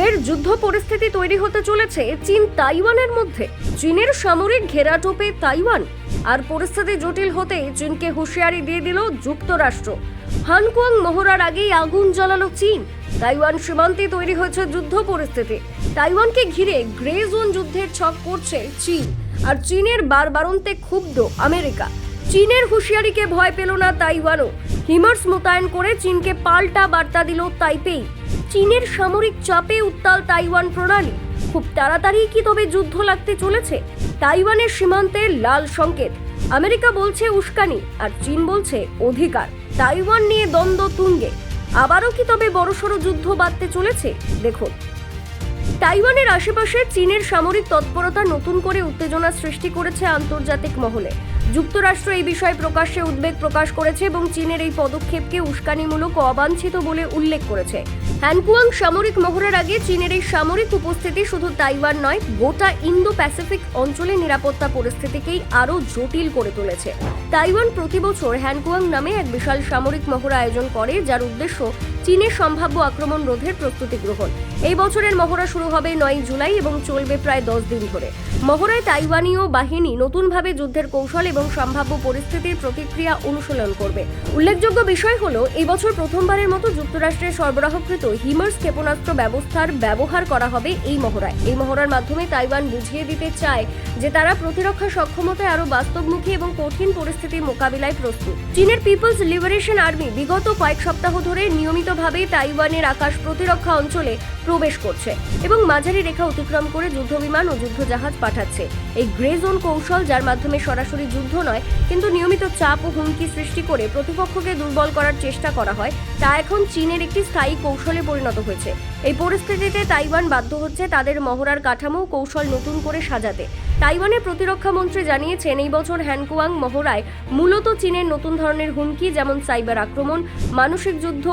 ফের যুদ্ধ পরিস্থিতি তৈরি হতে চলেছে চীন তাইওয়ানের মধ্যে। চীনের সামরিক ঘেরাটোপে তাইওয়ান। আর পরিস্থিতি জটিল হতে চীনকে হুঁশিয়ারি দিয়ে দিল যুক্তরাষ্ট্র। হানকুয়াং মহড়ার আগেই আগুন জ্বালালো চীন। তাইওয়ান সীমান্তে তৈরি হয়েছে যুদ্ধ পরিস্থিতি। তাইওয়ানকে ঘিরে গ্রে জোন যুদ্ধের ছক করছে চীন। আর চীনের বারবারন্তে ক্ষুব্ধ আমেরিকা। চীনের হুঁশিয়ারিকে ভয় পেল না তাইওয়ানও। হিমার্স মোতায়েন করে চীনকে পাল্টা বার্তা দিল তাইপেই। চীনের সামরিক চাপে উত্তাল তাইওয়ান প্রণালী। খুব তাড়াতাড়ি কি তবে যুদ্ধ লাগতে চলেছে? তাইওয়ানের সীমান্তে লাল সংকেত। আমেরিকা বলছে উস্কানি, আর চীন বলছে অধিকার। তাইওয়ান নিয়ে দ্বন্দ্ব তুঙ্গে। আবারও কি তবে বড়সড় যুদ্ধ বাঁধতে চলেছে? দেখুন। তাইওয়ানের আশেপাশে চীনের সামরিক তৎপরতা নতুন করে উত্তেজনা সৃষ্টি করেছে আন্তর্জাতিক মহলে। যুক্তরাষ্ট্র এই বিষয়ে প্রকাশ্যে উদ্বেগ প্রকাশ করেছে এবং চীনের এই পদক্ষেপকে উস্কানিমূলক ও অবাঞ্ছিত বলে উল্লেখ করেছে। হ্যানকুয়াং সামরিক মহড়ার আগে চীনের এই সামরিক উপস্থিতি শুধু তাইওয়ান নয়, গোটা ইন্দো প্যাসিফিক অঞ্চলে নিরাপত্তা পরিস্থিতিকেই আরও জটিল করে তুলেছে। তাইওয়ান প্রতি বছর হ্যানকুয়াং নামে এক বিশাল সামরিক মহড়া আয়োজন করে, যার উদ্দেশ্য চীনের সম্ভাব্য আক্রমণ রোধের প্রস্তুতি গ্রহণ। এই বছরের মহড়া শুরু হবে নয় জুলাই এবং চলবে প্রায় দশ দিন ধরে। মহড়ায় তাইওয়ানীয় বাহিনী নতুনভাবে যুদ্ধের কৌশল এবং সম্ভাব্য পরিস্থিতির প্রতিক্রিয়া অনুশীলন করবে। উল্লেখযোগ্য বিষয় হলো, এই বছর প্রথমবারের মতো যুক্তরাষ্ট্রের সরবরাহকৃত হিমার্স ক্ষেপণাস্ত্র ব্যবস্থার ব্যবহার করা হবে এই মহড়ায়। এই মহড়ার মাধ্যমে তাইওয়ান বুঝিয়ে দিতে চায় যে তারা প্রতিরক্ষা সক্ষমতায় আরও বাস্তবমুখী এবং কঠিন পরিস্থিতির মোকাবিলায় প্রস্তুত। চীনের পিপলস লিবারেশন আর্মি বিগত কয়েক সপ্তাহ ধরে নিয়মিতভাবে তাইওয়ানের আকাশ প্রতিরক্ষা অঞ্চলে প্রবেশ করছে এবং মাঝারি রেখা অতিক্রম করে যুদ্ধবিমান ও যুদ্ধজাহাজ পাঠাচ্ছে। এই গ্রে জোন কৌশল, যার মাধ্যমে সরাসরি যুদ্ধ নয়, কিন্তু নিয়মিত চাপ ও হুমকি সৃষ্টি করে প্রতিপক্ষকে দুর্বল করার চেষ্টা করা হয়, তা এখন চীনের একটি স্থায়ী কৌশলে পরিণত হয়েছে। এই পরিস্থিতিতে তাইওয়ান বাধ্য হচ্ছে তাদের মহড়ার কাঠামো কৌশল নতুন করে সাজাতে। তাইওয়ানের প্রতিরক্ষা মন্ত্রী জানিয়েছেন, এই বছর হ্যানকুয়াং মহড়ায় মূলত চীনের নতুন ধরনের হুমকি, যেমন সাইবার আক্রমণ, মানসিক যুদ্ধ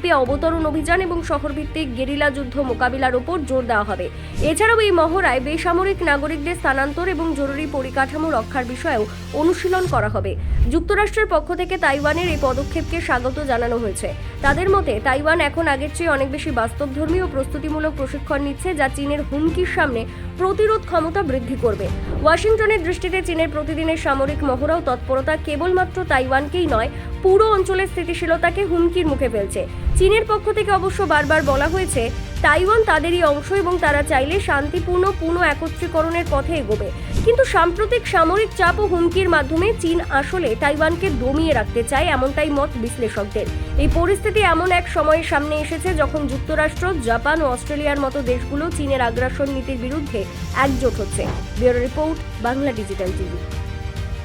দ্বীপে অবতরণ অভিযান এবং শহরভিত্তিক গেরিলা যুদ্ধ মোকাবিলার উপর জোর দেওয়া হবে। এছাড়াও এই মহড়ায় বেসামরিক নাগরিকদের স্থানান্তর এবং জরুরি পরিকাঠামো রক্ষার বিষয়েও অনুশীলন করা হবে। যুক্তরাষ্ট্রের পক্ষ থেকে তাইওয়ানের এই পদক্ষেপকে স্বাগত জানানো হয়েছে। তাদের মতে, তাইওয়ান এখন আগের চেয়ে অনেক বেশি বাস্তবধর্মী ও প্রস্তুতিমূলক প্রশিক্ষণ নিচ্ছে যা চীনের হুমকির সামনে প্রতিরোধ ক্ষমতা বৃদ্ধি করবে। ওয়াশিংটনের দৃষ্টিতে চীনের প্রতিদিনের সামরিক মহড়া ও তৎপরতা কেবলমাত্র তাইওয়ানকেই নয়, পুরো অঞ্চলের স্থিতিশীলতাকে হুমকির মুখে ফেলছে। চীনের পক্ষ থেকে অবশ্য বারবার বলা হয়েছে, তাইওয়ান তাদেরই অংশ এবং তারা চাইলে শান্তিপূর্ণ পুনঃ একত্রীকরণের পথে এগোবে। কিন্তু সাম্প্রতিক সামরিক চাপ ও হুমকির মাধ্যমে চীন আসলে তাইওয়ানকে দমিয়ে রাখতে চায় এমনটাই মত বিশ্লেষকদের। এই পরিস্থিতি এমন এক সময়ের সামনে এসেছে যখন যুক্তরাষ্ট্র, জাপান ও অস্ট্রেলিয়ার মতো দেশগুলো চীনের আগ্রাসন নীতির বিরুদ্ধে একজোট হচ্ছে। Bureau report, Bangla digital TV.